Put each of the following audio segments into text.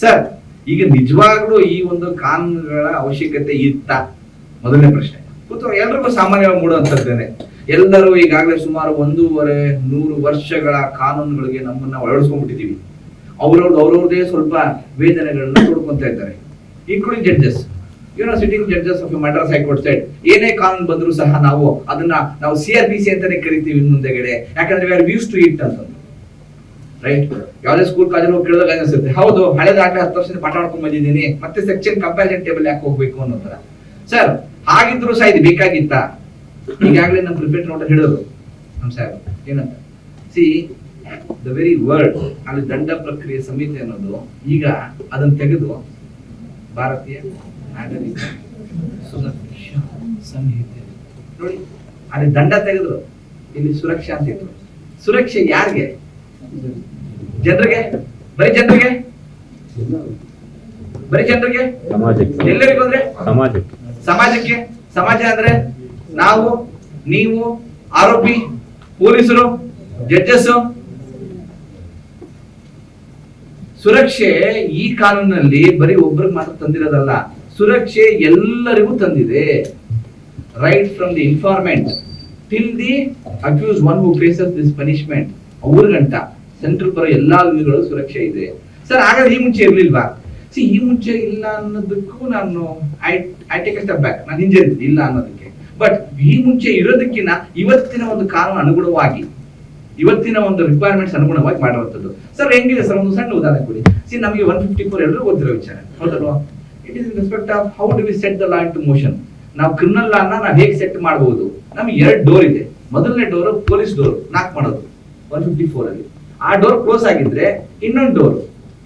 Sir, ಈಗ ನಿಜವಾಗ್ಲೂ ಈ ಒಂದು ಕಾನೂನುಗಳ ಅವಶ್ಯಕತೆ ಇತ್ತ? ಮೊದಲನೇ ಪ್ರಶ್ನೆ. ಕೂತು ಎಲ್ರಿಗೂ ಸಾಮಾನ್ಯವಾಗಿ ಮೂಡುವಂಥದ್ದೇನೆ. ಎಲ್ಲರೂ ಈಗಾಗಲೇ ಸುಮಾರು ಒಂದೂವರೆ, ನೂರು ವರ್ಷಗಳ ಕಾನೂನುಗಳಿಗೆ ನಮ್ಮನ್ನ ಅಳವಡಿಸ್ಕೊಂಡ್ಬಿಟ್ಟಿದೀವಿ ಅವ್ರವ್ರದ್ದು ಅವ್ರವ್ರದೇ ಸ್ವಲ್ಪ ವೇದನೆಗಳನ್ನ ತೋಡ್ಕೊಂತ ಇದ್ದಾರೆ. Including judges you know sitting judges of Madras high court side ಏನೇ ಕಾನೂನು ಬಂದರೂ ಸಹ ನಾವು ಅದನ್ನ ನಾವು ಸಿ ಆರ್ ಬಿ ಸಿ ಅಂತಾನೆ ಕರಿತೀವಿ ಮುಂದೆಗಡೆ ಯಾಕಂದ್ರೆ ವಿ ಆರ್ ಟು ಇಟ್ ಅಂತಂದು ರೈಟ್ ಯಾವುದೇ ಸ್ಕೂಲ್ ಕಾಲೇಜ್ ಹೋಗಿ ಕೇಳಿದಾಗ ಅನಿಸುತ್ತೆ. ಹೌದು ಹಳೆದಾಗ್ಲೇ ಹತ್ತು ವರ್ಷದಿಂದ ಪಾಠ ಮಾಡ್ಕೊಂಡ್ ಬಂದಿದ್ದೀನಿ, ಮತ್ತೆ ಸೆಕ್ಷನ್ ಕಂಪ್ಯಾರಿಸನ್ ಟೇಬಲ್ ಯಾಕೆ ಹೋಗ್ಬೇಕು ಅನ್ನೋ ತರ ಸರ್ ಹಾಗಿದ್ರು ಸಹ ಇದು ಬೇಕಾಗಿತ್ತ? ಈಗಾಗಲೇ ನಮ್ಮ ನೋಟ ಹೇಳಿದ್ರು ನಮ್ ಸರ್ ಏನಂತ? ಸಿ ದ ವೆರಿ ವರ್ಡ್ ಅಲ್ಲಿ ದಂಡ ಪ್ರಕ್ರಿಯೆ ಸಮಿತಿ ಅನ್ನೋದು, ಈಗ ಅದನ್ನ ತೆಗೆದು ಭಾರತೀಯ ನಾಗರಿಕ ಸುರಕ್ಷಾ ಸಂಹಿತೆ. ನೋಡಿ, ಅಲ್ಲಿ ದಂಡ ತೆಗೆದ್ರು ಇಲ್ಲಿ ಸುರಕ್ಷಾ ಅಂತ ಇತ್ತು. ಸುರಕ್ಷೆ ಯಾರಿಗೆ? ಜನರಿಗೆ? ಬರೀ ಜನರಿಗೆ? ಬರೀ ಜನರಿಗೆ? ಸಮಾಜಕ್ಕೆ. ಎಲ್ಲರಿಗೂ ಅಂದ್ರೆ? ಸಮಾಜಕ್ಕೆ. ಸಮಾಜಕ್ಕೆ. ಸಮಾಜ ಅಂದ್ರೆ ನಾವು ನೀವು ಆರೋಪಿ ಪೊಲೀಸರು ಜಡ್ಜಸ್ ಸುರಕ್ಷೆ ಈ ಕಾನೂನಿನಲ್ಲಿ ಬರೀ ಒಬ್ಬರಿಗೆ ಮಾತ್ರ ತಂದಿರೋದಲ್ಲ ಸುರಕ್ಷೆ ಎಲ್ಲರಿಗೂ ತಂದಿದೆ. Right from the informant till the accused one who faces this punishment ಅವ್ರಿಗಂಟ. Central ಬರೋ ಎಲ್ಲಾ ಅಲ್ಲಿಗಳು ಸುರಕ್ಷೆ ಇದೆ. ಸರ್, ಹಾಗಾದ್ರೆ ಈ ಮುಂಚೆ ಇರ್ಲಿಲ್ವಾ? ಸಿ, ಈ ಮುಂಚೆ ಇಲ್ಲ ಅನ್ನೋದಕ್ಕೂ ನಾನು I I take step back ನಾನು ಹಿಂಜರಿದ್ದೀನಿ ಇಲ್ಲ ಅನ್ನೋದಕ್ಕೆ. ಬಟ್ ಈ ಮುಂಚೆ ಇರೋದಕ್ಕಿಂತ ಇವತ್ತಿನ ಒಂದು ಕಾನೂನು ಅನುಗುಣವಾಗಿ, ಇವತ್ತಿನ ಒಂದು ರಿಕ್ವೈರ್ಮೆಂಟ್ಸ್ ಅನುಗುಣವಾಗಿ ಮಾಡುವಂಥದ್ದು ಸರ್, ಹೆಂಗಿದೆ ಸರ್? ಒಂದು ಸಣ್ಣ ಉದಾಹರಣೆ ಕೊಡಿ. ಸಿ, ನಮಗೆ ಒನ್ ಫಿಫ್ಟಿ ಫೋರ್ ಎಲ್ಲರೂ ಓದಿರೋ ವಿಚಾರ. ಹೌದಲ್ವಾ? It is in respect of how do we set the law in to motion ನಾವು ಕ್ರಿಮಿನಲ್ ಲಾನ ನಾವು ಹೇಗೆ ಸೆಟ್ ಮಾಡಬಹುದು ನಮ್ಗೆ ಎರಡು ಡೋರ್ ಇದೆ. ಮೊದಲನೇ ಡೋರ್ ಪೊಲೀಸ್ ಡೋರ್ ನಾಕ್ ಮಾಡೋದು. ಒನ್ ಫಿಫ್ಟಿ ಫೋರ್ ಅಲ್ಲಿ. ಆ ಡೋರ್ ಕ್ಲೋಸ್ ಆಗಿದ್ರೆ ಇನ್ನೊಂದು ಡೋರ್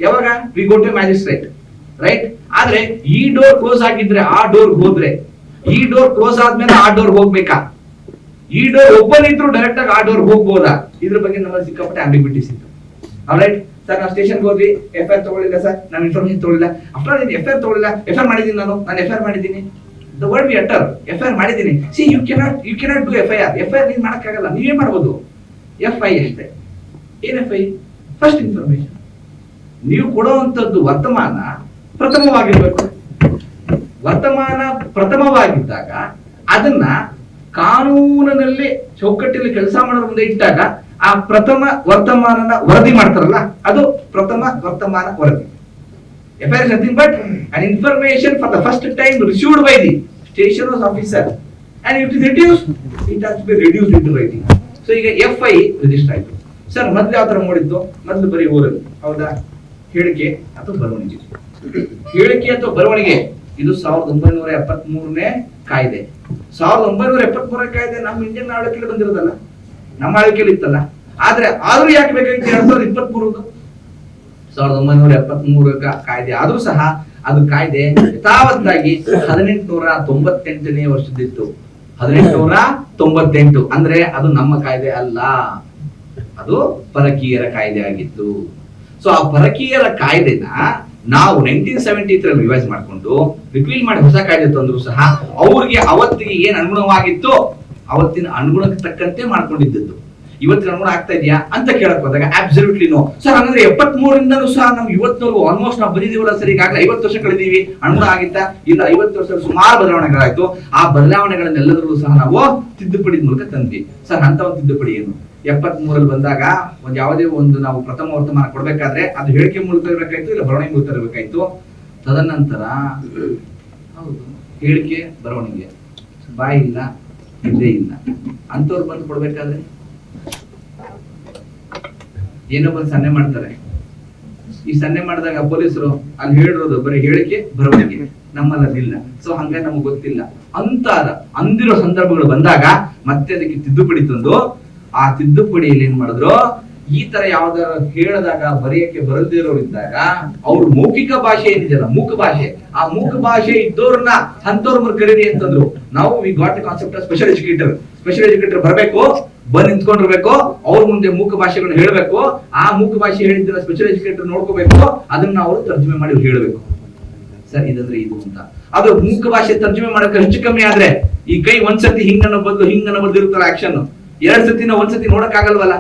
ಯಾವಾಗ? We go to magistrate right ಆದ್ರೆ ಈ ಡೋರ್ ಕ್ಲೋಸ್ ಆಗಿದ್ರೆ ಆ ಡೋರ್ ಹೋದ್ರೆ, ಈ ಡೋರ್ ಕ್ಲೋಸ್ ಆದ್ಮೇಲೆ ಆ ಡೋರ್ ಹೋಗ್ಬೇಕಾ? ಈ ಡೋರ್ ಓಪನ್ ಇದ್ರು ಡೈರೆಕ್ಟ್ ಆಗಿ ಆ ಡೋರ್ ಹೋಗ್ಬೋದಾ? ಇದ್ರ ಬಗ್ಗೆ ನಮ್ಮಲ್ಲಿ ಸಿಕ್ಕಾಪಟ್ಟೆ ಆಂಬಿಬಿಟಿಸ್ ಇತ್ತು. ರೈಟ್ ಸರ್ ನಾವು ಸ್ಟೇಷನ್ಗೆ ಹೋದ್ವಿ. ಎಫ್ ಐ ತಗೊಳ್ಳಿಲ್ಲ ಸರ್ ನಾನು ಇನ್ಫಾರ್ಮೇಶನ್ ತಗೊಳ್ಳಿಲ್ಲ. ಅಫ್ಟರ್ ಎಫ್ ಐ ತಗೊಳ್ಳಿಲ್ಲ. ಎಫ್ ಐ ಮಾಡಿದ್ದೀನಿ ನಾನು. ನಾನು ಎಫ್ ಐ ಮಾಡಿದ್ದೀನಿ the word we utter F I ಮಾಡಿದ್ದೀನಿ see you cannot you cannot do F I R F I R ನೀನು ಮಾಡಕ್ಕಾಗಲ್ಲ. ನೀವೇ ಮಾಡ್ಬೋದು. ಎಫ್ ಐ ಅಷ್ಟೇ. ಏನ್ ಎಫ್ ಐ ಫಸ್ಟ್ ಇನ್ಫಾರ್ಮೇಶನ್ ನೀವು ಕೊಡುವಂಥದ್ದು ವರ್ತಮಾನ ಪ್ರಥಮವಾಗಿರ್ಬೇಕು. ವರ್ತಮಾನ ಪ್ರಥಮವಾಗಿದ್ದಾಗ ಅದನ್ನ ಕಾನೂನಿನಲ್ಲಿ ಚೌಕಟ್ಟಿನಲ್ಲಿ ಕೆಲಸ ಮಾಡೋದ್ರ ಮುಂದೆ ಇಟ್ಟಾಗ ಆ ಪ್ರಥಮ ವರ್ತಮಾನನ ವರದಿ ಮಾಡ್ತಾರಲ್ಲ, ಅದು ಪ್ರಥಮ ವರ್ತಮಾನ ವರದಿ. F I nothing but an information for the first time received by the station officer and it is reduce it has be reduce in writing so ಈಗ ಎಫ್ ಐ ರಿಜಿಸ್ಟರ್ ಆಯ್ತು. ಸರ್, ಮೊದ್ಲು ಯಾವ ತರ ಮಾಡಿದ್ದು ಮೊದ್ಲು ಬರೀ ಊರಲ್ಲಿ ಹೌದಾ? ಹೇಳಿಕೆ ಅಥವಾ ಬರವಣಿಗೆ? ಹೇಳಿಕೆ ಅಥವಾ ಬರವಣಿಗೆ? ಇದು ಸಾವಿರದ ಒಂಬೈನೂರ ಎಪ್ಪತ್ತ್ ಮೂರನೇ ಕಾಯ್ದೆ. ಸಾವಿರದ ಒಂಬೈನೂರ ಎಪ್ಪತ್ತ್ ಮೂರನೇ ಕಾಯ್ದೆ ನಮ್ಮ ಇಂಡಿಯನ್ ಆಳ್ವಿಕೆಯಲ್ಲಿ ಬಂದಿರೋದಲ್ಲ? ನಮ್ಮ ಆಳ್ವಿಕೆಯಲ್ಲಿ ಇತ್ತಲ್ಲ? ಆದ್ರೆ ಆದ್ರೂ ಯಾಕೆ ಬೇಕಾಗಿತ್ತು ಎರಡ್ ಸಾವಿರದ ಇಪ್ಪತ್ತ್ ಮೂರದ್ದು ಸಾವಿರದ ಒಂಬೈನೂರ ಎಪ್ಪತ್ತ್ ಮೂರ ಕಾಯ್ದೆ ಆದ್ರೂ ಸಹ ಅದು ಕಾಯ್ದೆ ಯಥಾವತ್ತಾಗಿ ಹದಿನೆಂಟುನೂರ ತೊಂಬತ್ತೆಂಟನೇ ವರ್ಷದಿತ್ತು ಹದಿನೆಂಟುನೂರ ತೊಂಬತ್ತೆಂಟು. ಅಂದ್ರೆ ಅದು ನಮ್ಮ ಕಾಯ್ದೆ ಅಲ್ಲ. ಅದು ಪರಕೀಯರ ಕಾಯ್ದೆ ಆಗಿತ್ತು ಸೊ ಆ ಪರಕೀಯರ ಕಾಯ್ದೆನ ನಾವು ನೈನ್ಟೀನ್ ಸೆವೆಂಟಿ ತ್ರೀ ರಿವೈಸ್ ಮಾಡ್ಕೊಂಡು ರಿಪೀಲ್ ಮಾಡಿ ಹೊಸ ಕಾಯ್ದೆ ತಂದ್ರು ಸಹ ಅವ್ರಿಗೆ ಅವತ್ತಿಗೆ ಏನ್ ಅನುಗುಣವಾಗಿತ್ತು? ಅವತ್ತಿನ ಅನುಗುಣಕ್ಕೆ ತಕ್ಕಂತೆ ಮಾಡ್ಕೊಂಡಿದ್ದದ್ದು. ಇವತ್ತಿನ ಅನುಗುಣ ಆಗ್ತಾ ಇದೆಯಾ ಅಂತ ಕೇಳಕ್ ಹೋದಾಗ ಅಬ್ಸಲ್ಯೂಟ್ಲಿ ನೋ ಸರ್ ಹಂಗಂದ್ರೆ ಎಪ್ಪತ್ ಮೂರಿಂದಲೂ ಸಹ ನಮ್ ಇವತ್ತಿನವರೆಗೂ ಆಲ್ಮೋಸ್ಟ್ ನಾವು ಬಂದಿದೀವಲ್ಲ ಸರ್ ಈಗಾಗಲೇ ಐವತ್ತು ವರ್ಷ ಕಳೆದೀವಿ. ಅನುಗುಣ ಆಗಿತ್ತಾ? ಇಲ್ಲ, ಐವತ್ತು ವರ್ಷ ಸುಮಾರು ಬದಲಾವಣೆಗಳಾಯ್ತು. ಆ ಬದಲಾವಣೆಗಳನ್ನೆಲ್ಲದರಲ್ಲೂ ಸಹ ನಾವು ತಿದ್ದುಪಡಿ ಮೂಲಕ ತಂದ್ವಿ. ಸರ್ ಅಂತ ಒಂದು ತಿದ್ದುಪಡಿ ಏನು? ಎಪ್ಪತ್ತ್ ಮೂರಲ್ಲಿ ಬಂದಾಗ ಒಂದ್ ಯಾವುದೇ ಒಂದು ನಾವು ಪ್ರಥಮ ವರ್ತಮಾನ ಕೊಡ್ಬೇಕಾದ್ರೆ ಅದು ಹೇಳಿಕೆ ಮೂಲಕ ಇರಬೇಕಾಯ್ತು ಇಲ್ಲ ಬರವಣಿಗೆ ಮೂಲಕ ಇರಬೇಕಾಯ್ತು? ತದನಂತರ ಹೌದು, ಹೇಳಿಕೆ, ಬರವಣಿಗೆ. ಬಾಯಿ ಇಲ್ಲ ಇದ್ದೇ ಇಲ್ಲ. ಅಂತವ್ರು ಬಂದು ಕೊಡ್ಬೇಕಾದ್ರೆ? ಏನೋ ಬಂದು ಸನ್ನೆ ಮಾಡ್ತಾರೆ. ಈ ಸನ್ನೆ ಮಾಡಿದಾಗ ಪೊಲೀಸರು ಅಲ್ಲಿ ಹೇಳಿರೋದು ಬರೀ ಹೇಳಿಕೆ, ಬರವಣಿಗೆ. ನಮ್ಮಲ್ಲಿ ಅದಿಲ್ಲ ಸೊ ಹಂಗ ನಮಗೆ ಗೊತ್ತಿಲ್ಲ. ಅಂತಾದ, ಅಂದಿರೋ ಸಂದರ್ಭಗಳು ಬಂದಾಗ ಮತ್ತೆ ಅದಕ್ಕೆ ತಿದ್ದುಪಡಿ ತಂದು ಆ ತಿದ್ದುಪಡಿಯಲ್ಲಿ ಏನ್ ಮಾಡಿದ್ರು? ಈ ತರ ಯಾವ್ದಾರ ಹೇಳಿದಾಗ ಬರೆಯಕ್ಕೆ ಬರದೇ ಇರೋರು ಇದ್ದಾಗ ಅವ್ರ ಮೌಖಿಕ ಭಾಷೆ ಏನಿದೆಯಲ್ಲ, ಮೂಕ ಭಾಷೆ, ಆ ಮೂಕ ಭಾಷೆ ಇದ್ದವ್ರನ್ನ ಅಂತವ್ರ ಕರೀರಿ ಅಂತಂದ್ರು. ನಾವು we got concept special educator special educator ಬರಬೇಕು, ಬಂದ್ ನಿಂತ್ಕೊಂಡಿರ್ಬೇಕು, ಅವ್ರ ಮುಂದೆ ಮೂಕ ಭಾಷೆಗಳನ್ನ ಹೇಳ್ಬೇಕು, ಆ ಮೂಕ ಭಾಷೆ ಹೇಳಿದ್ರ ಸ್ಪೆಷಲ್ ಎಜುಕೇಟರ್ ನೋಡ್ಕೋಬೇಕು, ಅದನ್ನ ಅವರು ತರ್ಜುಮೆ ಮಾಡಿ ಹೇಳ್ಬೇಕು. ಸರ್, ಇದಂದ್ರೆ ಇದು ಅಂತ. ಅದು ಮೂಕ ಭಾಷೆ ತರ್ಜುಮೆ ಮಾಡಕ್ಕೆ ಹೆಚ್ಚು ಕಮ್ಮಿ ಆದ್ರೆ, ಈ ಕೈ ಒಂದ್ಸತಿ ಹಿಂಗನ್ನ ಬದಲು ಹಿಂಗನ್ನ ಇರುತ್ತಲ್ಲ ಆಕ್ಷನ್ ಎರಡ್ ಸತಿನ ಒಂದ್ಸತಿ ನೋಡಕ್ ಆಗಲ್ವಲ್ಲ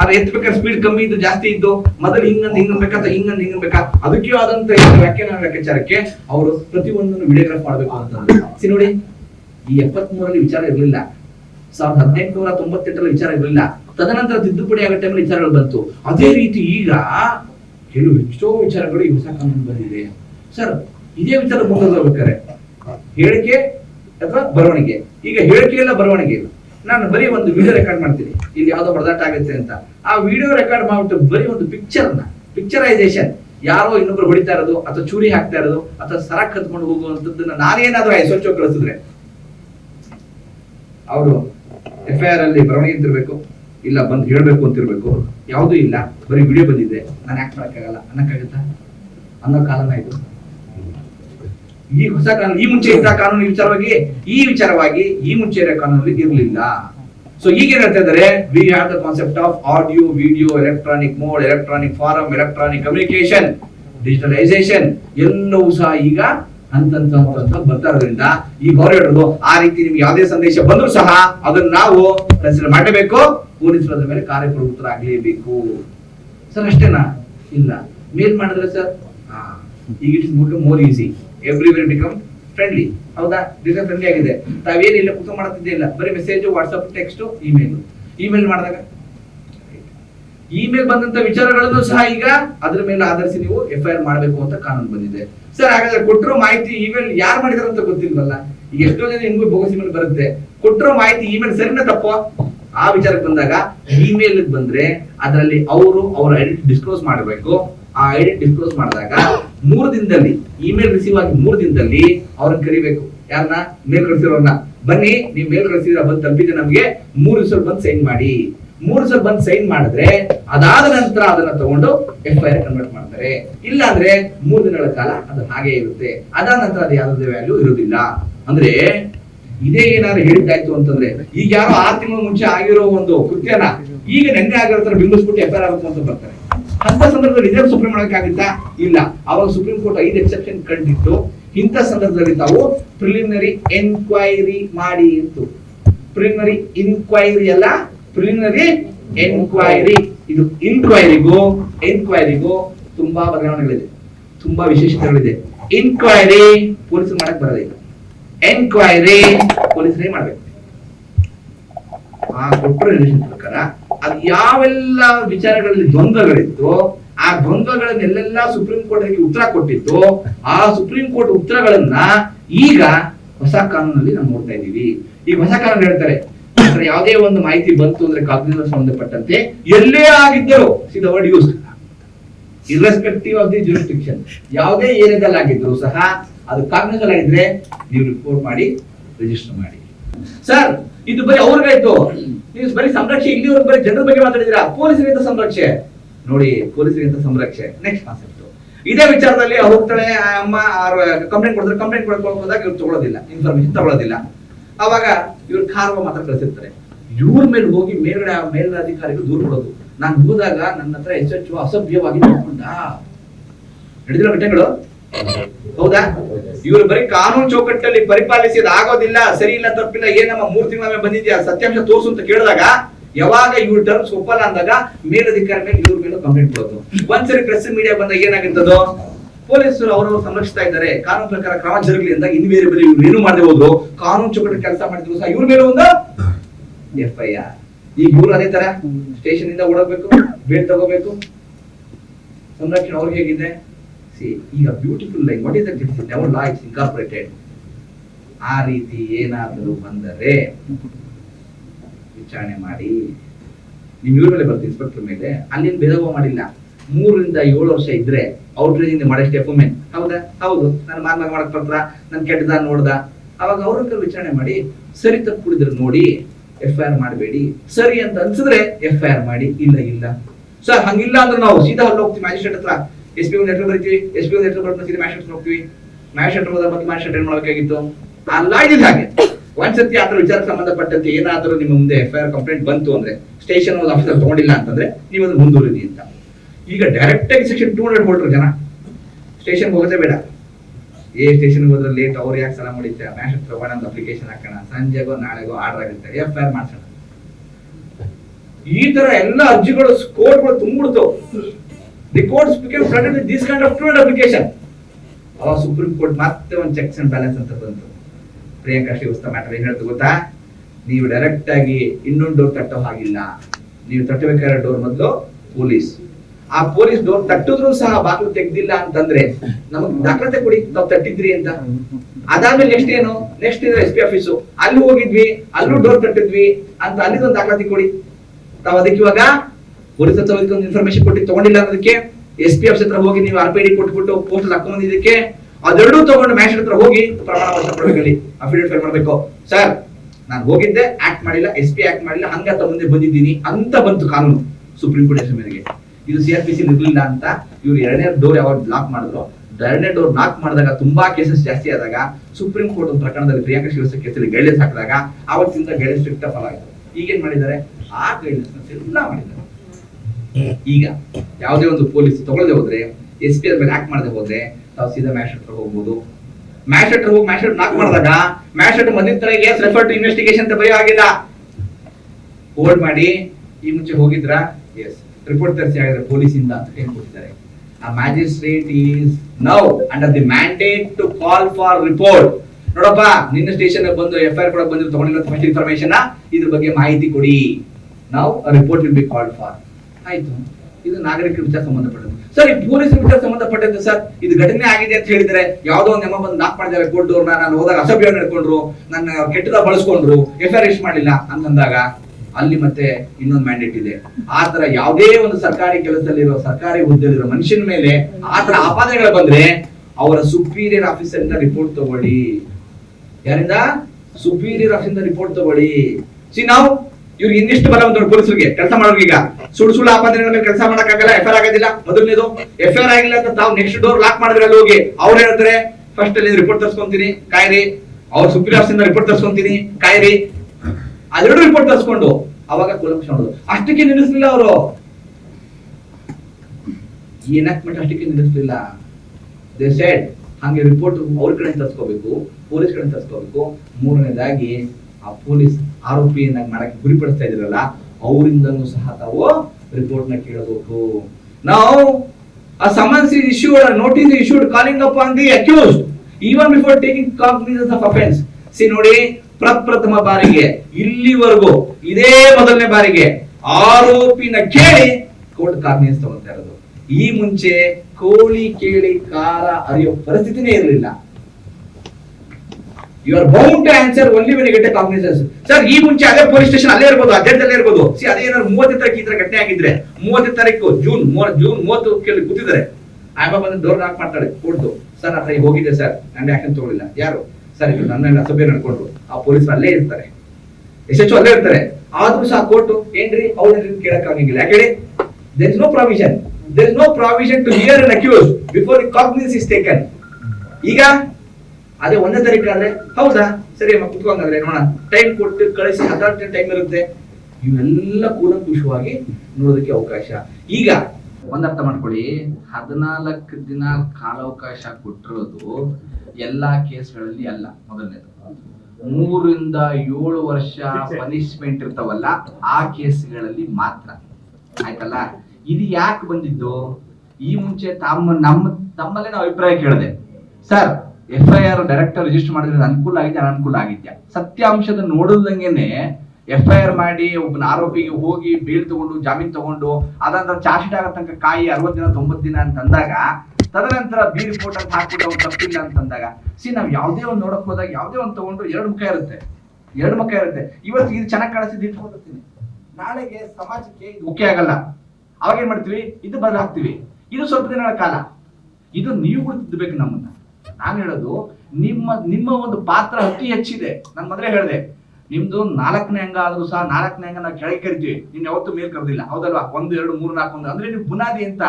ಆದ್ರೆ ಎತ್ಬೇಕಾದ್ರೆ ಸ್ಪೀಡ್ ಕಮ್ಮಿ ಇದ್ದು ಜಾಸ್ತಿ ಇದ್ದು ಮೊದಲು ಹಿಂಗಂದ್ ಹಿಂಗ್ ಬೇಕಾ ಹಿಂಗಂದ್ ಹಿಂಗ್ ಬೇಕಾ? ಅದಕ್ಕೆ ಆದಂತ ವ್ಯಾಖ್ಯಾನ ಲೆಕ್ಕಾಚಾರಕ್ಕೆ ಅವರು ಪ್ರತಿಯೊಂದನ್ನು ವಿಡಿಯೋಗ್ರಾಫ್ ಮಾಡಬೇಕು ಅಂತ ನೋಡಿ, ಈ ಎಪ್ಪತ್ ಮೂರಲ್ಲಿ ವಿಚಾರ ಇರಲಿಲ್ಲ. ಸಾವಿರದ ಹದಿನೆಂಟುನೂರ ತೊಂಬತ್ತೆಂಟರಲ್ಲಿ ವಿಚಾರ ಇರಲಿಲ್ಲ. ತದನಂತರ ತಿದ್ದುಪಡಿ ಆಗೋ ಟೈಮಲ್ಲಿ ವಿಚಾರಗಳು ಬಂತು. ಅದೇ ರೀತಿ ಈಗ ಕೆಲವು ಎಷ್ಟೋ ವಿಚಾರಗಳು ಈ ಹೊಸ ಕಾನೂನು ಬಂದಿದೆ. ಸರ್, ಇದೇ ವಿಚಾರ ಮುಂದುವರ್ಬೇಕಾರೆ ಹೇಳಿಕೆ ಅಥವಾ ಬರವಣಿಗೆ? ಈಗ ಹೇಳಿಕೆ ಇಲ್ಲ ಬರವಣಿಗೆ ಇಲ್ಲ. ನಾನು ಬರೀ ಒಂದು ವಿಡಿಯೋ ರೆಕಾರ್ಡ್ ಮಾಡ್ತೀನಿ. ಇಲ್ಲಿ ಯಾವ್ದೋ ಹೊಡೆದಾಟ ಆಗುತ್ತೆ ಅಂತ. ಆ ವಿಡಿಯೋ ರೆಕಾರ್ಡ್ ಮಾಡ್ಬಿಟ್ಟು ಬರೀ ಒಂದು ಪಿಕ್ಚರ್ನ ಪಿಕ್ಚರೈಸೇಷನ್ ಯಾರೋ ಇನ್ನೊಬ್ರು ಹೊಡಿತಾ ಇರೋದು, ಅಥವಾ ಚೂರಿ ಹಾಕ್ತಾ ಇರೋದು, ಅಥವಾ ಸರ ಕತ್ಕೊಂಡು ಹೋಗುವಂತದ್ದನ್ನ ನಾನೇನಾದ್ರೂ ಸ್ವಚ್ಛ ಕಳಿಸಿದ್ರೆ. ಅವರು ಎಫ್ ಐ ಆರ್ ಅಲ್ಲಿ ಬರವಣಿಗೆ ಅಂತಿರ್ಬೇಕು ಇಲ್ಲ ಬಂದು ಹೇಳ್ಬೇಕು ಅಂತಿರ್ಬೇಕು ಯಾವುದೂ ಇಲ್ಲ. ಬರೀ ವಿಡಿಯೋ ಬಂದಿದೆ. ನಾನು ಯಾಕೆ ಮಾಡೋಕ್ಕಾಗಲ್ಲ? ಅನ್ನಕ್ಕಾಗತ್ತಾ? ಅನ್ನೋ ಕಾಲನ ಇದು. ಈ ಹೊಸ ಕಾನೂನು, ಈ ಮುಂಚೆ ಇದ್ದ ಕಾನೂನು ವಿಚಾರವಾಗಿ, ಈ ವಿಚಾರವಾಗಿ ಈ ಮುಂಚೆ ಇರೋ ಕಾನೂನಲ್ಲಿ ಇರಲಿಲ್ಲ. ಸೊ ಈಗ ಏನ್ ಹೇಳ್ತಾ ಇದ್ದಾರೆ? We have the concept of audio video electronic mode electronic form electronic communication digitalisation ಎಲ್ಲವೂ ಸಹ ಈಗ ಅಂತ ಹಂತ ಬರ್ತಾ ಇರೋದ್ರಿಂದ ಈ ಗೌರವ ಆ ರೀತಿ ನಿಮ್ಗೆ ಯಾವುದೇ ಸಂದೇಶ ಬಂದ್ರು ಸಹ ಅದನ್ನ ನಾವು ಕನ್ಸಿಡರ್ ಮಾಡಬೇಕು. ಪೊಲೀಸರು ಮೇಲೆ ಕಾರ್ಯಪ್ರವೃತ್ತರಾಗಲೇಬೇಕು ಸರ್, ಅಷ್ಟೇನಾ? ಇಲ್ಲ. ಮೇಲ್ ಮಾಡಿದ್ರೆ ಸರ್? ಈಗ it is more easy every will become friendly ಹೌದಾ? ಡಿಸೈನ್ ಫ್ರೆಂಡ್ಲಿ ಆಗಿದೆ. ತಾವೇನಿಲ್ಲ ಕುತ್ಕೊಂಡು ಮಾಡುತ್ತಿದ್ದೇ ಇಲ್ಲ. ಬರೀ message WhatsApp text email email ಮಾಡಿದಾಗ. ಇಮೇಲ್ ಬಂದಂತ ವಿಚಾರಗಳನ್ನು ಸಹ ಈಗ ಅದ್ರ ಮೇಲೆ ಆಧರಿಸಿ ನೀವು ಎಫ್ ಐ ಆರ್ ಮಾಡಬೇಕು ಅಂತ ಕಾನೂನು ಬಂದಿದೆ. ಸರ್ ಹಾಗಾದ್ರೆ ಕೊಟ್ಟಿರೋ ಮಾಹಿತಿ ಇಮೇಲ್ ಯಾರು ಮಾಡಿದಾರಂತ ಗೊತ್ತಿಲ್ವಲ್ಲ? ಈಗ ಎಷ್ಟೋ ಜನ ನಿಮ್ಗೂ ಬೋಗಸ್ ಮೇಲೆ ಬರುತ್ತೆ. ಕೊಟ್ಟಿರೋ ಮಾಹಿತಿ ಇಮೇಲ್ ಸರಿನ ತಪ್ಪೋ? ಆ ವಿಚಾರಕ್ಕೆ ಬಂದಾಗ ಇಮೇಲ್ ಬಂದ್ರೆ ಅದರಲ್ಲಿ ಅವರು ಅವರ ಐಡಿ ಡಿಸ್ಕ್ಲೋಸ್ ಮಾಡಬೇಕು. ಆ ಐಡಿ ಡಿಸ್ಕ್ಲೋಸ್ ಮಾಡಿದಾಗ ಮೂರು ದಿನದಲ್ಲಿ ಇಮೇಲ್ ರಿಸೀವ್ ಆಗಿ ಮೂರು ದಿನದಲ್ಲಿ ಅವ್ರನ್ನ ಕರಿಬೇಕು. ಯಾರನ್ನ? ಮೇಲ್ ಕಳಿಸಿರೋರ್ನ ಬನ್ನಿ, ನೀವು ಮೇಲ್ ಕಳಿಸಿದ್ರ ಬಂದು ತಲುಪಿದ್ರೆ ನಮ್ಗೆ ಮೂರು ದಿವಸ ಬಂದು ಸೈನ್ ಮಾಡಿ. ಮೂರು ದಿವಸ ಬಂದು ಸೈನ್ ಮಾಡಿದ್ರೆ ಅದಾದ ನಂತರ ಅದನ್ನ ತಗೊಂಡು ಎಫ್ ಐ ಕನ್ವರ್ಟ್ ಮಾಡ್ತಾರೆ. ಇಲ್ಲ ಅಂದ್ರೆ ಮೂರು ದಿನಗಳ ಕಾಲ ಅದು ಹಾಗೆ ಇರುತ್ತೆ. ಅದಾದ ನಂತರ ಅದು ಯಾವುದೇ ವ್ಯಾಲ್ಯೂ ಇರುವುದಿಲ್ಲ. ಅಂದ್ರೆ ಇದೇ ಏನಾದ್ರು ಹೇಳಿದ್ದಾಯ್ತು ಅಂತಂದ್ರೆ, ಈಗ ಯಾರೋ ಆರು ತಿಂಗಳ ಮುಂಚೆ ಆಗಿರೋ ಒಂದು ಕೃತ್ಯನ ಈಗ ನೆನ್ನೆ ಆಗಿರೋ ಬಿಂಬಿಸ್ಬಿಟ್ಟು ಎಫ್ ಆರ್ ಅಂತ ಬರ್ತಾರೆ. ಅಂತ ಸಂದರ್ಭದಲ್ಲಿ ಇದೇ ಸುಪ್ರೀಂ ಮಾಡೋಕ್ಕಾಗುತ್ತಾ? ಇಲ್ಲ. ಅವಾಗ ಸುಪ್ರೀಂ ಕೋರ್ಟ್ ಐದು ಎಕ್ಸೆಪ್ಷನ್ ಕಂಡಿತ್ತು. ಇಂಥ ಸಂದರ್ಭದಲ್ಲಿ ತಾವು ಪ್ರಿಲಿಮಿನರಿ ಎನ್ಕ್ವೈರಿ ಮಾಡಿ ಇತ್ತು. ಪ್ರಿಲಿಮಿನರಿ ಇನ್ಕ್ವೈರಿ ಅಲ್ಲ ಪ್ರಿಲಿಮಿನರಿ ಎನ್ಕ್ವೈರಿ ಇದು ಇನ್ಕ್ವೈರಿಗೂ ಎನ್ಕ್ವೈರಿಗೂ ತುಂಬಾ ಬದಲಾವಣೆಗಳಿದೆ. ತುಂಬಾ ವಿಶೇಷತೆಗಳಿದೆ. ಇನ್ಕ್ವೈರಿ ಪೊಲೀಸರು ಮಾಡಕ್ ಬರೋದಿಲ್ಲ ಎನ್ಕ್ವೈರಿ ಪೊಲೀಸರೇ ಮಾಡಬೇಕು. ಆ ಕೊಟ್ಟರೆ ಪ್ರಕಾರ ಅದು ಯಾವೆಲ್ಲ ವಿಚಾರಗಳಲ್ಲಿ ದ್ವಂದ್ವಗಳಿತ್ತು, ಆ ದ್ವಂದ್ವಗಳನ್ನೆಲ್ಲೆಲ್ಲ ಸುಪ್ರೀಂ ಕೋರ್ಟ್ ಉತ್ತರ ಕೊಟ್ಟಿತ್ತು, ಆ ಸುಪ್ರೀಂ ಕೋರ್ಟ್ ಉತ್ತರಗಳನ್ನ ಈಗ ಹೊಸ ಕಾನೂನಲ್ಲಿ ನಾವು ನೋಡ್ತಾ ಇದ್ದೀವಿ. ಈ ಹೊಸ ಕಾನೂನು ಹೇಳ್ತಾರೆ ಯಾವುದೇ ಒಂದು ಮಾಹಿತಿ ಬಂತು ಅಂದ್ರೆ ಕಾನೂನಿನ ಸಂಬಂಧಪಟ್ಟಂತೆ ಎಲ್ಲೇ ಆಗಿದ್ದರೂ see the word use irrespective of the jurisdiction ಯಾವುದೇ ಏರಿಯಾದಲ್ಲಿ ಆಗಿದ್ರು ಸಹ ಅದು ಕಾರಣಗಳ ಆಗಿದ್ರೆ ನೀವು ರಿಪೋರ್ಟ್ ಮಾಡಿ ರಿಜಿಸ್ಟರ್ ಮಾಡಿ. ಸರ್ ಇದು ಬರೀ ಅವ್ರಿಗಾಯ್ತು. ನೀವು ಬರೀ ಸಂರಕ್ಷೆ, ಇಲ್ಲಿವರೆಗೆ ಬರೀ ಜನರ ಬಗ್ಗೆ ಮಾತಾಡಿದಿರಾ ಪೊಲೀಸರಿಂದ ಸಂರಕ್ಷೆ. ನೋಡಿ, ಪೊಲೀಸರಿಂದ ಸಂರಕ್ಷೆ. ನೆಕ್ಸ್ಟ್ ಕಾನ್ಸೆಪ್ಟ್ ಇದೇ ವಿಚಾರದಲ್ಲಿ ಹೋಗ್ತಾಳೆ ಅಮ್ಮ ಕಂಪ್ಲೇಂಟ್ ಕೊಡಿದ್ರೆ ಕಂಪ್ಲೇಂಟ್ ಕೊಡಕ್ಕೆ ಹೋದಾಗ ಇವ್ರು ತಗೊಳ್ಳೋದಿಲ್ಲ ಇನ್ಫಾರ್ಮೇಶನ್ ತಗೊಳ್ಳೋದಿಲ್ಲ ಅವಾಗ ಇವ್ರು ಖಾರವ ಮಾತ್ರ ಕಳಿಸಿರ್ತಾರೆ. ಇವ್ರ ಮೇಲೆ ಹೋಗಿ ಮೇಲ್ಗಡೆ ಮೇಲಧಿಕಾರಿಗಳು ದೂರ ಕೊಡೋದು. ನಾನು ಹೋದಾಗ ನನ್ನ ಹತ್ರ ಹೆಚ್ಚು ಅಸಭ್ಯವಾಗಿ ನೋಡ್ಕೊಂಡ. ಹಿಡಿದಿರೋ ಘಟನೆಗಳು? ಹೌದಾ? ಇವರು ಬರೀ ಕಾನೂನು ಚೌಕಟ್ಟಲ್ಲಿ ಪರಿಪಾಲಿಸಿ ಆಗೋದಿಲ್ಲ ಸರಿ ಇಲ್ಲ ತಪ್ಪಿಲ್ಲ ಏನಮ್ಮ ಮೂರ್ ತಿಂಗಳ ಬಂದಿದ್ಯಾ ಸತ್ಯಾಂಶ ತೋರಿಸು ಅಂತ ಕೇಳಿದಾಗ ಯಾವಾಗ ಇವ್ರ ಟರ್ಮ್ಸ್ ಒಪ್ಪಲ್ಲ ಅಂದಾಗ ಮೇಲಧಿಕಾರಿ ಮೇಲೆ ಇವ್ರ ಮೇಲೆ ಕಂಪ್ಲೇಂಟ್ ಕೊಡೋದು ಒಂದ್ಸರಿ ಪ್ರೆಸ್ ಮೀಡಿಯಾ ಬಂದಾಗ ಏನಾಗಿರ್ತದೋ ಪೊಲೀಸರು ಅವರು ಸಂರಕ್ಷಿಸ್ತಾ ಇದ್ದಾರೆ ಕಾನೂನು ಪ್ರಕಾರ ಕ್ರಮ ಜರುಗಲಿ ಅಂದಾಗ ಇನ್ ಬೇರೆ ಬೇರೆ ಇವ್ರು ಏನು ಮಾಡದೆ ಹೋದ್ರು ಕಾನೂನು ಚೌಕಟ್ಟು ಕೆಲಸ ಮಾಡಿದ್ರು ಸಹ ಇವ್ರ ಮೇಲೆ ಒಂದು ಎಫ್ ಐ ಆರ್ ಈಗ ಇವ್ರು ಅದೇ ತರ ಸ್ಟೇಷನ್ ಇಂದ ಓಡಬೇಕು ಬೇಡ್ ತಗೋಬೇಕು ಸಂರಕ್ಷಣೆ ಅವ್ರಿಗೆ ಹೇಗಿದೆ ಸಿ, ಈಗ beautiful like what is that it's never law it's incorporated ಆ ರೀತಿ ಏನಾದರೂ ಬಂದರೆ ವಿಚಾರಣೆ ಮಾಡಿ. ನಿಮ್ ಇವ್ರ ಮೇಲೆ ಬರ್ತೀವಿ ಇನ್ಸ್ಪೆಕ್ಟರ್ ಮೇಲೆ. ಅಲ್ಲಿಂದ ಭೇದಭಾವ ಮಾಡಿಲ್ಲ. ಮೂರರಿಂದ ಏಳು ವರ್ಷ ಇದ್ರೆ ಔಟ್ರೇಜಿಂದ ಮಾಡಷ್ಟೇ ಎಫ್ಎಮ್ಎನ್ ಹೌದಾ? ಹೌದು. ನನ್ನ ಮಾರ್ಮಾಗ ಮಾಡಕ್ ಬರ್ತಾರ ನನ್ ಕೆಟ್ಟದ? ನೋಡ್ದ? ಅವಾಗ ಅವ್ರ ವಿಚಾರಣೆ ಮಾಡಿ, ಸರಿ ತಪ್ಪು ಕುಡಿದ್ರೆ ನೋಡಿ ಎಫ್ ಐ ಆರ್ ಮಾಡಬೇಡಿ. ಸರಿ ಅಂತ ಅನ್ಸಿದ್ರೆ ಎಫ್ ಐ ಆರ್ ಮಾಡಿ, ಇಲ್ಲ ಇಲ್ಲ. ಸರ್, ಹಂಗಿಲ್ಲ ಅಂದ್ರೆ ನಾವು ಸೀದಾ ಅಲ್ಲಿ ಹೋಗ್ತೀವಿ ಮ್ಯಾಜಿಸ್ಟ್ರೇಟ್ ಹತ್ರ. ಎಸ್ ಪಿ ಒಂದು ಲೆಟರ್ ಬರೀತೀವಿ, ಎಸ್ ಪಿ ಒಂದು ಲೆಟರ್ ಬರ್ತಾ ಮ್ಯಾಶ್ ಮ್ಯಾಜಿಸ್ಟ್ರೇಟ್ ಹೋಗ್ತೀವಿ. ಮ್ಯಾಜಿಸ್ಟ್ರೇಟ್ ಹೋದ ಮತ್ತೆ ಮ್ಯಾಜಿಸ್ಟ್ರೇಟ್ ಏನ್ ಮಾಡಬೇಕಾಗಿತ್ತು ಅಲ್ಲ ಇದಿಲ್ಲ ಹಾಗೆ. ಒಂದ್ಸತಿ ಆತರ ವಿಚಾರಕ್ಕೆ ಸಂಬಂಧಪಟ್ಟಂತೆ ಏನಾದರೂ ನಿಮ್ಮ ಮುಂದೆ ಎಫ್ ಐ ಆರ್ ಕಂಪ್ಲೇಂಟ್ ಬಂತು ಅಂದ್ರೆ ಸ್ಟೇಷನ್ ಒಂದು ಆಫೀಸರ್ ತಗೊಂಡಿಲ್ಲ ಅಂತಂದ್ರೆ ನೀವು ಅದು ಮುಂದುವರಿದಿ ಅಂತ. ಈಗ ಡೈರೆಕ್ಟ್ ಆಗಿ ಸೆಕ್ಷನ್ ಟೂ ಹಂಡ್ರೆಡ್ ಹೊರಟ್ರು ಜನ. ಸ್ಟೇಷನ್ ಹೋಗೋದೇ ಬೇಡ. ಏ ಸ್ಟೇಷನ್ ಹೋದ್ರೆ ಲೇಟ್ ಅವ್ರು ಯಾಕೆ ಸಲ ಮಾಡಿತ್ತೆ ಮ್ಯಾಶ್ ತಗೋಣ ಅಂತ ಅಪ್ಲಿಕೇಶನ್ ಹಾಕೋಣ. ಸಂಜೆಗೋ, ನಾಳೆಗೋ ಆರ್ಡರ್ ಆಗುತ್ತೆ ಎಫ್ ಐ ಆರ್ ಮಾಡ್ಸೋಣ. ಈ ತರ ಎಲ್ಲ ಅರ್ಜಿಗಳು ಸ್ಕೋರ್ಗಳು ತುಂಬಿಡ್ತು courts became flooded with this kind of trued application ಆ ಸುಪ್ರೀಂ ಕೋರ್ಟ್ ಮತ್ತೆ ಒಂದು ಚೆಕ್ಸ್ ಅಂಡ್ ಬ್ಯಾಲೆನ್ಸ್ ಅಂತ ಬಂತು. ಪ್ರಿಯಾಂಕಾ ಶ್ರೀವಸ್ತ ಮ್ಯಾಟರ್ ಏನ್ ಹೇಳ್ತು ಗೊತ್ತಾ? ನೀವು ಡೈರೆಕ್ಟ್ ಆಗಿ ಇನ್ನೊಂದು ಡೋರ್ ತಟ್ಟೋ ಹಾಗಿಲ್ಲ. ನೀವು ತಟ್ಟಬೇಕಾದ್ರೆ ಡೋರ್ ಮೊದಲು ಪೊಲೀಸ್. ಆ ಪೊಲೀಸ್ ಡೋರ್ ತಟ್ಟಿದ್ರು ಸಹ ಬಾಗಿಲು ತೆಗ್ದಿಲ್ಲ ಅಂತಂದ್ರೆ ನಮಗ್ ದಾಖಲಾತಿ ಕೊಡಿ, ನಾವು ತಟ್ಟಿದ್ರಿ ಅಂತ. ಅದಾದ್ಮೇಲೆ ನೆಕ್ಸ್ಟ್ ಏನು? ನೆಕ್ಸ್ಟ್ ಇದೆ ಎಸ್ ಪಿ ಆಫೀಸು ಅಲ್ಲಿ ಹೋಗಿದ್ವಿ, ಅಲ್ಲೂ ಡೋರ್ ತಟ್ಟಿದ್ವಿ ಅಂತ ಅಲ್ಲಿದೊಂದು ದಾಖಲಾತಿ ಕೊಡಿ. ತಾವ್ ಅದಕ್ಕೆ ಇವಾಗ ಪೊಲೀಸ್ ಹತ್ರ ಇನ್ಫಾರ್ಮೇಶನ್ ಕೊಟ್ಟು ತಗೊಂಡಿಲ್ಲ ಅನ್ನೋದಕ್ಕೆ ಎಸ್ ಪಿ ಆಫೀಸ್ ಹತ್ರ ಹೋಗಿ ನೀವು ಆರ್ ಪಿ ಡಿ ಕೊಟ್ಬಿಟ್ಟು ಪೋಸ್ಟ್ ಹಾಕೊಂಡಿದ್ದಕ್ಕೆ ಅದೆರಡೂ ತಗೊಂಡು ಮ್ಯಾಚ್ ಹತ್ರ ಹೋಗಿ ಪ್ರಮಾಣ ಪತ್ರ ಕೊಡಬೇಕಲ್ಲಿ ಅಫಿಡೇಟ್ ಫೈಲ್ ಮಾಡಬೇಕು. ಸರ್ ನಾನು ಹೋಗಿದ್ದೆ ಆಕ್ಟ್ ಮಾಡಿಲ್ಲ ಎಸ್ ಪಿ ಆಕ್ಟ್ ಮಾಡಿಲ್ಲ, ಹಂಗ ಮುಂದೆ ಬಂದಿದ್ದೀನಿ ಅಂತ ಬಂತು ಕಾನೂನು ಸುಪ್ರೀಂ ಕೋರ್ಟ್ ಮೇರೆಗೆ. ಇದು ಸಿ ಆರ್ ಪಿ ಸಿ ಇರ್ಲಿಲ್ಲ ಅಂತ ಇವ್ರು ಎರಡನೇ ಡೋರ್ ಯಾವಾಗ ಬ್ಲಾಕ್ ಮಾಡಿದ್ರು, ಎರಡನೇ ಡೋರ್ ನಾಕ್ ಮಾಡಿದಾಗ ತುಂಬಾ ಕೇಸಸ್ ಜಾಸ್ತಿ ಆದಾಗ ಸುಪ್ರೀಂ ಕೋರ್ಟ್ ಒಂದು ಪ್ರಕರಣದಲ್ಲಿ ಪ್ರಿಯಾಂಕಾ ಶಿವಸ ಕೇಸಲ್ಲಿ ಗೈಡ್ಲೈನ್ಸ್ ಹಾಕಿದಾಗ ಅವತ್ತಿಂದ ಗೈಡ್ಲೈನ್ಸ್ ಸ್ಟ್ರಿಕ್ಟ್ ಫಾಲೋ ಆಯಿತು. ಈಗೇನ್ ಮಾಡಿದ್ದಾರೆ? ಆ ಗೈಡ್ಲೈನ್ಸ್ ಎಲ್ಲ ಮಾಡಿದ್ದಾರೆ. ಈಗ ಯಾವುದೇ ಒಂದು ಪೊಲೀಸ್ ತಗೊಳ್ಳದೆ ಹೋದ್ರೆ ಎಸ್ ಪಿ ಮೇಲೆ ಆಕ್ಟ್ ಮಾಡದೆ ಹೋದ್ರೆ ನಾವು ಸೀದಾ ಮ್ಯಾಜಿಸ್ಟ್ರೇಟ್ ಹೋಗ್ಬೋದು. ಮ್ಯಾಜಿಸ್ಟ್ರೇಟ್ ಹೋಗಿ ಮ್ಯಾಜಿಸ್ಟ್ರೇಟ್ ನಾಕ್ ಮಾಡಿದಾಗ ಮ್ಯಾಜಿಸ್ಟ್ರೇಟ್ ಮಂದಿನ ತರ ಎಸ್ ರೆಫರ್ ಟು ಇನ್ವೆಸ್ಟಿಗೇಷನ್ ಅಂತ ಬರೆಯೋ ಆಗಿಲ್ಲ ಹೋಲ್ಡ್ ಮಾಡಿ, ಈ ಮುಂಚೆ ಹೋಗಿದ್ರ? ಎಸ್ ರಿಪೋರ್ಟ್ ತರಿಸಿ ಆಗಿದ್ರೆ ಪೊಲೀಸಿಂದ ಅಂತ ಏನ್ ಕೊಟ್ಟಿದ್ದಾರೆ ಆ magistrate is now under the mandate to call for report ನೋಡಪ್ಪ, ನಿನ್ನ ಸ್ಟೇಷನ್ ಬಂದು ಎಫ್ ಐ ಆರ್ ಕೂಡ ಬಂದಿರೋ, ತಗೊಂಡಿರೋ ಫಸ್ಟ್ ಇನ್ಫಾರ್ಮೇಶನ್ ಇದ್ರ ಬಗ್ಗೆ ಮಾಹಿತಿ ಕೊಡಿ. ನಾವು report will be called for ಆಯ್ತು. ಇದು ನಾಗರಿಕ ವಿಚಾರ ಸಂಬಂಧಪಟ್ಟದ್ದು. ಸರ್, ಈ ಪೊಲೀಸ್ ವಿಚಾರ ಸಂಬಂಧಪಟ್ಟದ್ದು, ಸರ್, ಇದು ಘಟನೆ ಆಗಿದೆ ಅಂತ ಹೇಳಿದ್ರೆ ಯಾವ್ದೋ ಒಂದು ನೆಮ್ಮ ಬಂದು ನಾಕ್ ಮಾಡಿದ್ದಾರೆ ಅವ್ರನ್ನ. ನಾನು ಹೋದಾಗ ಅಸಭ್ಯ ನಡ್ಕೊಂಡ್ರು, ನನ್ನ ಕೆಟ್ಟದ ಬಳಸ್ಕೊಂಡ್ರು, ಎಫ್ ಐ ಮಾಡಿಲ್ಲ ಅಂತಂದಾಗ ಅಲ್ಲಿ ಮತ್ತೆ ಇನ್ನೊಂದು ಮ್ಯಾಂಡೇಟ್ ಇದೆ. ಆ ತರ ಯಾವುದೇ ಒಂದು ಸರ್ಕಾರಿ ಕೆಲಸದಲ್ಲಿರೋ, ಸರ್ಕಾರಿ ಹುದ್ದೆಲಿರೋ ಮನುಷ್ಯನ ಮೇಲೆ ಆತರ ತರ ಆಪಾದನೆಗಳು ಬಂದ್ರೆ ಅವರ ಸುಪೀರಿಯರ್ ಆಫೀಸರ್ ಇಂದ ರಿಪೋರ್ಟ್ ತಗೊಳ್ಳಿ. ಯಾರಿಂದ? ಸುಪೀರಿಯರ್ ಆಫೀಸರ್ ರಿಪೋರ್ಟ್ ತಗೊಳ್ಳಿ. ಸಿ ನಾವು ಇವ್ರಿಗೆ ಇನ್ನಿಷ್ಟು ಬಲ ಒಂದು ಪೊಲೀಸರಿಗೆ. ಕೆಲಸ ಮಾಡೋರ್ಗೆ ಈಗ. ಸುಳ್ಳು ಸುಳ್ಳು ಆಪಾದನೆಗಳ ಮೇಲೆ ಕೆಲಸ ಮಾಡಕ್ಕಾಗಲ್ಲ ಎಫ್ ಆರ್ ಆಗೋದಿಲ್ಲ ಮೊದಲನೇದು ಎಫ್ ಆರ್ ಆಗಿಲ್ಲ ಅಂತ ತಾವು ನೆಕ್ಸ್ಟ್ ಡೋರ್ ಲಾಕ್ ಮಾಡಿದ್ರೆ ಅಲ್ಲಿ ಹೋಗಿ. ಅವ್ರು ಹೇಳ್ತಾರೆ ಫಸ್ಟ್ ಅಲ್ಲಿ ರಿಪೋರ್ಟ್ ತರ್ಸ್ಕೊಂತೀನಿ, ಕಾಯ್ರಿ. ಅವ್ರ ಸುಪ್ರೀಂ ಇಂದ ರಿಪೋರ್ಟ್ ತರ್ಸ್ಕೊಂತೀನಿ, ಕಾಯ್ರಿ. ಅದೆರಡು ರಿಪೋರ್ಟ್ ತರ್ಸ್ಕೊಂಡು, ಅವಾಗ ನೋಡೋದು ಅಷ್ಟಕ್ಕೆ ನಿಲ್ಲಿಸ್ಲಿಲ್ಲ ಅವರು. ಈ ಎನಾಕ್ಟ್ಮೆಂಟ್ ಅಷ್ಟಕ್ಕೆ ನಿಲ್ಲಿಸ್ಲಿಲ್ಲ? ದೇ ಸೆಡ್ ಹಂಗೆ ರಿಪೋರ್ಟ್ ಅವ್ರ ಕಡೆ ತರ್ಸ್ಕೋಬೇಕು, ಪೊಲೀಸ್ ಕಡೆ ತರ್ಸ್ಕೋಬೇಕು. ಮೂರನೇದಾಗಿ ಆ ಪೊಲೀಸ್ ಆರೋಪಿಯನ್ನ ಮಾಡಕ್ಕೆ ಗುರಿಪಡಿಸ್ತಾ ಇದ್ರಲ್ಲ, ಅವರಿಂದನೂ ಸಹ ತಾವು ರಿಪೋರ್ಟ್ನ ಕೇಳಬೇಕು ನಾವು ಆ summons issue notice issued notice is issued calling upon the accused, even before of offense. See ನೋಡಿ, ಪ್ರಪ್ರಥಮ ಬಾರಿಗೆ, ಇಲ್ಲಿವರೆಗೂ ಇದೇ ಮೊದಲನೇ ಬಾರಿಗೆ ಆರೋಪಿನ ಕೇಳಿ ಕೋರ್ಟ್ ಕಾಗ್ನಿಸ್ ತಗೊಳ್ತಾ ಇರೋದು. ಈ ಮುಂಚೆ ಕೋಳಿ ಕೇಳಿ ಕಾರ ಅರಿಯೋ ಪರಿಸ್ಥಿತಿನೇ ಇರಲಿಲ್ಲ. You are bound to answer only when get cognisance sir ಈ ಮುಂಚೆ ಅದೇ ಪೊಲೀಸ್ ಸ್ಟೇಷನ್ ಅಲ್ಲೇ ಇರ್ಬೋದು, ಅಡ್ಡದಲ್ಲೇ ಇರ್ಬೋದು. ಸಿ ಅದೇ ಏನಾದ್ರು ಮೂವತ್ತನೇ ತಾರೀಕು ಈ ತರ ಘಟನೆ ಆಗಿದ್ರೆ ಮೂವತ್ತನೇ ತಾರೀಕು ಜೂನ್ ಜೂನ್ ಮೂವತ್ತು ಕೇಳಿ ಕೂತಿದ್ದಾರೆ. ಆಯಮ್ಮ ಬಂದು ಡೋರ್ ನಾಕ್ ಮಾಡ್ತಾಳೆ ಕೊಡ್ತು ಸರ್ ಹತ್ರ ಹೋಗಿದೆ ಸರ್ ನಾನು ಆಕ್ಷನ್ ತಗೊಳ್ಳಿಲ್ಲ. ಯಾರು? ಸರ್ ಇದು ನನ್ನ ಸಭೆ ನಡ್ಕೊಂಡ್ರು ಆ ಪೊಲೀಸ್ ಅಲ್ಲೇ ಇರ್ತಾರೆ. ಎಸ್ ಎಚ್ ಅಲ್ಲೇ ಇರ್ತಾರೆ. ಆದ್ರೂ ಸಹ ಕೋರ್ಟು ಏನ್ರಿ? ಅವ್ರ ಕೇಳಕ್ ಆಗಂಗಿಲ್ಲ. ಯಾಕೆ there is no provision there is no provision to hear an accuse before cognisance is taken ಈಗ ಅದೇ ಒಂದೇ ತಾರೀಕು ಆದ್ರೆ ಹೌದಾ? ಸರಿ, ಅಮ್ಮ ಕುತ್ಕೊಂಡ್ರೆ ನೋಡೋಣ. ಟೈಮ್ ಕೊಟ್ಟು ಕಳಿಸಿ, ಹದಿನಾಲ್ಕು ಟೈಮ್ ಇರುತ್ತೆ. ಇವೆಲ್ಲ ಕೂಲಂಕುಷವಾಗಿ ನೋಡೋದಕ್ಕೆ ಅವಕಾಶ. ಈಗ ಒಂದರ್ಥ ಮಾಡ್ಕೊಳ್ಳಿ. ಹದಿನಾಲ್ಕು ದಿನ ಕಾಲಾವಕಾಶ ಕೊಟ್ಟಿರೋದು ಎಲ್ಲಾ ಕೇಸ್ಗಳಲ್ಲಿ ಅಲ್ಲ, ಮೊದಲನೇದು. ಮೂರಿಂದ ಏಳು ವರ್ಷ ಪನಿಷ್ಮೆಂಟ್ ಇರ್ತಾವಲ್ಲ, ಆ ಕೇಸ್ಗಳಲ್ಲಿ ಮಾತ್ರ. ಆಯ್ತಲ್ಲ? ಇದು ಯಾಕೆ ಬಂದಿದ್ದು? ಈ ಮುಂಚೆ ತಮ್ಮ, ನಮ್ಮ, ತಮ್ಮಲ್ಲೇ ನಾವು ಅಭಿಪ್ರಾಯ ಕೇಳಿದೆ. Sir F I R direct register ಮಾಡಿದ್ರೆ ಅನುಕೂಲ ಆಗಿದೆ, ಅನನುಕೂಲ ಆಗಿದ್ಯಾ? ಸತ್ಯಾಂಶದ ನೋಡಲ್ದಂಗೆನೆ ಎಫ್ ಐ ಆರ್ ಮಾಡಿ ಒಬ್ಬನ ಆರೋಪಿಗೆ ಹೋಗಿ ಬೇಲ್ ತಗೊಂಡು, ಜಾಮೀನ್ ತಗೊಂಡು ಅದಂತ ಚಾರ್ಜ್ ಶೀಟ್ ಆಗೋ ತನಕ ಕಾಯಿ ಅರವತ್ತು ದಿನ, ತೊಂಬತ್ತು ದಿನ ಅಂತಂದಾಗ, ತದನಂತರ ಬಿ ರಿಪೋರ್ಟ್ ಅಂತ ಹಾಕ್ಬಿಟ್ಟು ಅವ್ರು ತಪ್ಪಿಲ್ಲ ಅಂತ ಅಂದಾಗ ಸಿ ನಾವು ಯಾವ್ದೇ ಒಂದು ನೋಡಕ್ ಹೋದಾಗ ಯಾವುದೇ ಒಂದು ತಗೊಂಡು ಎರಡು ಮುಖ ಇರುತ್ತೆ. ಎರಡು ಮುಖ ಇರುತ್ತೆ. ಇವತ್ತು ಇದು ಚೆನ್ನಾಗಿ ಕಾಣಿಸ್ತಿದ್ದು ಇಟ್ಕೊಂಡಿರ್ತೀನಿ ನಾಳೆಗೆ ಸಮಾಜಕ್ಕೆ ಇದು ಓಕೆ ಆಗಲ್ಲ. ಅವಾಗ ಏನ್ ಮಾಡ್ತೀವಿ? ಇದು ಬದಲಾಗ್ತೀವಿ. ಇದು ಸ್ವಲ್ಪ ದಿನಗಳ ಕಾಲ. ಇದು ನೀವು ಗುರುತಿದ್ಬೇಕು ನಮ್ಮನ್ನ. ನಾನು ಹೇಳೋದು, ನಿಮ್ಮ ನಿಮ್ಮ ಒಂದು ಪಾತ್ರ ಅತಿ ಹೆಚ್ಚಿದೆ. ನಾನು ಮೊದಲೇ ಹೇಳಿದೆ, ನಿಮ್ದು ನಾಲ್ಕನೇ ಅಂಗ ಆದ್ರೂ ಸಹ ನಾಲ್ಕನೇ ಅಂಗ ನಾವು ಕೆಳಗೆ ಕರಿತೀವಿ. ನೀನ್ ಯಾವತ್ತೂ ಮೇಲ್ ಕರೆದಿಲ್ಲ. ಹೌದಲ್ವಾ? ಒಂದು, ಎರಡು, ಮೂರು, ನಾಲ್ಕು ಒಂದು ಅಂದ್ರೆ ನೀವು ಬುನಾದಿ ಅಂತ.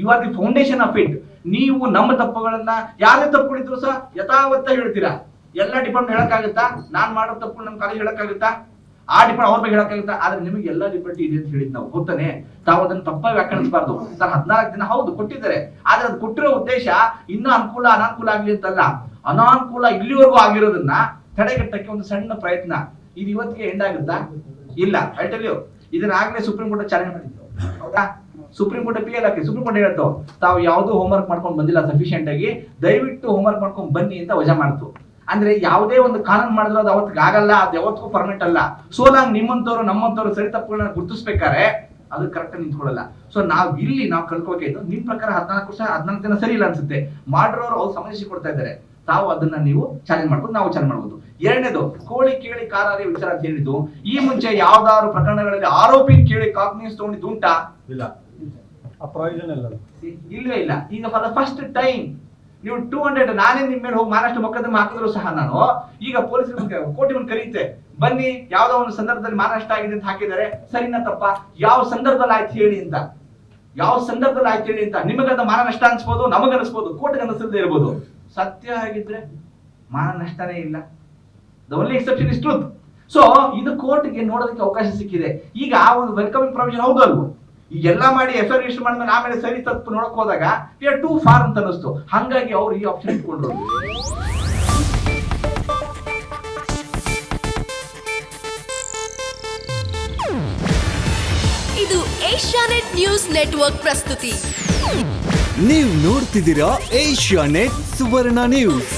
You are the foundation of it ನೀವು ನಮ್ಮ ತಪ್ಪುಗಳನ್ನ ಯಾರೇ ತಪ್ಪುಗಳಿದ್ರು ಸಹ ಯಥಾವತ್ತ ಹೇಳ್ತೀರಾ? ಎಲ್ಲ ಡಿಪಾರ್ಟ್ಮೆಂಟ್ ಹೇಳಕ್ಕಾಗುತ್ತಾ? ನಾನ್ ಮಾಡೋ ತಪ್ಪು ನಮ್ಮ ಕಾಲೇಜ್ ಹೇಳಕ್ಕಾಗುತ್ತಾ? ಆ ಡಿಪೆಂಡ್ ಅವ್ರ ಬಗ್ಗೆ ಹೇಳಕ್ಕಾಗುತ್ತೆ? ಆದ್ರೆ ನಿಮಗೆ ಎಲ್ಲ ಲಿಬರ್ಟಿ ಇದೆ ಅಂತ ಹೇಳಿದ್ ನಾವು. ಗೊತ್ತಾನೆ? ತಾವು ಅದನ್ನ ತಪ್ಪಾಗಿ ವ್ಯಾಖ್ಯಾನಿಸಬಾರ್ದು. ಸರ್, ಹದಿನಾಲ್ಕು ದಿನ, ಹೌದು, ಕೊಟ್ಟಿದ್ದಾರೆ. ಆದ್ರೆ ಅದು ಕೊಟ್ಟಿರೋ ಉದ್ದೇಶ ಇನ್ನೂ ಅನುಕೂಲ, ಅನಾನುಕೂಲ ಆಗ್ಲಿ ಅಂತಲ್ಲ. ಅನಾನುಕೂಲ ಇಲ್ಲಿವರೆಗೂ ಆಗಿರೋದನ್ನ ತಡೆಗಟ್ಟಕ್ಕೆ ಒಂದು ಸಣ್ಣ ಪ್ರಯತ್ನ. ಇದು ಇವತ್ತಿಗೆ ಎಂಡ್ ಆಗುತ್ತಾ? ಇಲ್ಲ. ಐ ಟೆಲ್ ಯು ಇದನ್ನ ಆಗ್ಲೇ ಸುಪ್ರೀಂ ಕೋರ್ಟ್ ಚಾಲೆಂಜ್ ಮಾಡಿತ್ತು. ಹೌದಾ? ಸುಪ್ರೀಂ ಕೋರ್ಟ್ ಪಿ ಎಲ್ ಹಾಕಿ. ಸುಪ್ರೀಂ ಕೋರ್ಟ್ ಹೇಳ್ತು, ತಾವು ಯಾವ್ದು ಹೋಮ್ವರ್ಕ್ ಮಾಡ್ಕೊಂಡು ಬಂದಿಲ್ಲ ಸಫಿಶಿಯಂಟ್ ಆಗಿ, ದಯವಿಟ್ಟು ಹೋಮ್ವರ್ಕ್ ಮಾಡ್ಕೊಂಡು ಬನ್ನಿ ಅಂತ ವಜಾ ಮಾಡ್ತು. ಅಂದ್ರೆ ಯಾವುದೇ ಒಂದು ಕಾನೂನು ಮಾಡಿದ್ರೆ ಅದು ಅವತ್ತಿಗೆ ಆಗಲ್ಲ ಅದು ಯಾವತ್ತಿಗೂ ಪರ್ಮನೆಂಟ್ ಅಲ್ಲ. ಸೊ ನಾವು ನಿಮ್ಮಂತವ್ರು ನಮ್ಮಂತವ್ರು ಸರಿ ತಪ್ಪುಗಳನ್ನ ಗುರುತಿಸ್ಬೇಕಾರೆ ಅದು ಕರೆಕ್ಟ್ ನಿಂತ್ಕೊಳ್ಳಲ್ಲ. ಸೊ ನಾವು ಇಲ್ಲಿ ನಾವು ಕಲ್ಕೋಬೇಕಾಯ್ತು ನಿಮ್ ಪ್ರಕಾರ ಹದಿನಾಲ್ಕು ವರ್ಷ ಹದಿನಾಲ್ಕು ದಿನ ಸರಿ ಇಲ್ಲ ಅನ್ಸುತ್ತೆ. ಮಾಡಿರೋರು ಅವ್ರು ಸಮಸ್ಯೆ ಕೊಡ್ತಾ ಇದ್ದಾರೆ. ತಾವು ಅದನ್ನ ನೀವು ಚಾಲೆಂಜ್ ಮಾಡ್ಬೋದು ನಾವು ಚಾಲೆಂಜ್ ಮಾಡ್ಬೋದು. ಎರಡನೇದು ಕೋಳಿ ಕೇಳಿ ಕಾರಾರಿ ವಿಚಾರ ಅಂತ ಹೇಳಿದ್ದು ಈ ಮುಂಚೆ ಯಾವ್ದಾದ್ರು ಪ್ರಕರಣಗಳಲ್ಲಿ ಆರೋಪಿ ಕೇಳಿ ಕಾಗ್ನಿಸ್ ತಗೊಂಡಿದ್ದು ಉಂಟಾ? ಇಲ್ಲ. ಆ ಪ್ರಯೋಜನ ಇಲ್ಲ. ಇಲ್ವೇ ಇಲ್ಲ. ಈಗ ಫಾರ್ ದ ಫಸ್ಟ್ ಟೈಮ್ ನೀವು ಟೂ ಹಂಡ್ರೆಡ್ ನಾನೇ ನಿಮ್ಮ ಮೇಲೆ ಹೋಗಿ ಮಹಾರಾಷ್ಟ್ರ ಮೊಕದ್ದಮೆ ಹಾಕಿದ್ರು ಸಹ ನಾನು, ಈಗ ಪೊಲೀಸರು ಕೋಟಿ ಒಂದು ಕರೀತೆ, ಬನ್ನಿ ಯಾವ್ದೋ ಒಂದು ಸಂದರ್ಭದಲ್ಲಿ ಮಹಾರಾಷ್ಟ್ರ ಆಗಿದೆ ಅಂತ ಹಾಕಿದ್ದಾರೆ, ಸರಿನಾ ತಪ್ಪ? ಯಾವ ಸಂದರ್ಭದಲ್ಲಿ ಆಯ್ತು ಹೇಳಿ ಅಂತ. ಯಾವ ಸಂದರ್ಭದಲ್ಲಿ ಆಯ್ತು ಹೇಳಿ ಅಂತ. ನಿಮಗದ ಮಾನ ನಷ್ಟ ಅನ್ಸ್ಬೋದು ನಮಗ ಅನಿಸ್ಬೋದು ಕೋರ್ಟ್ ಅನಿಸದೇ ಇರ್ಬೋದು. ಸತ್ಯ ಆಗಿದ್ರೆ ಮಾನ ನಷ್ಟನೇ ಇಲ್ಲ. The only exception is truth so ಇದು ಕೋರ್ಟ್ಗೆ ನೋಡೋದಕ್ಕೆ ಅವಕಾಶ ಸಿಕ್ಕಿದೆ. ಈಗ ಆ ಒಂದು ವೆಲ್ಕಮಿಂಗ್ ಪ್ರೊವಿಷನ್ ಹೌದು ಅಲ್ವೋ ಈಗೆಲ್ಲ ಮಾಡಿ ಎಫ್ ಐ ರಿಜಿಸ್ಟರ್ ಮಾಡಿದ್ಮೇಲೆ ಆಮೇಲೆ ಸರಿ ತಪ್ಪು ನೋಡಕ್ ಹೋದಾಗ ವಿ ಆರ್ ಟೂ ಫಾರ್ ಅಂತ ಅನಿಸ್ತು ಹಂಗಾಗಿ ಅವ್ರು ಈ ಆಪ್ಷನ್ ಇಟ್ಕೊಂಡ್ರು ಇದು ಏಷ್ಯಾನೆಟ್ ನ್ಯೂಸ್ ನೆಟ್ವರ್ಕ್ ಪ್ರಸ್ತುತಿ. ನೀವು ನೋಡ್ತಿದ್ದೀರಾ ಏಷ್ಯಾ ನೆಟ್ ಸುವರ್ಣ ನ್ಯೂಸ್.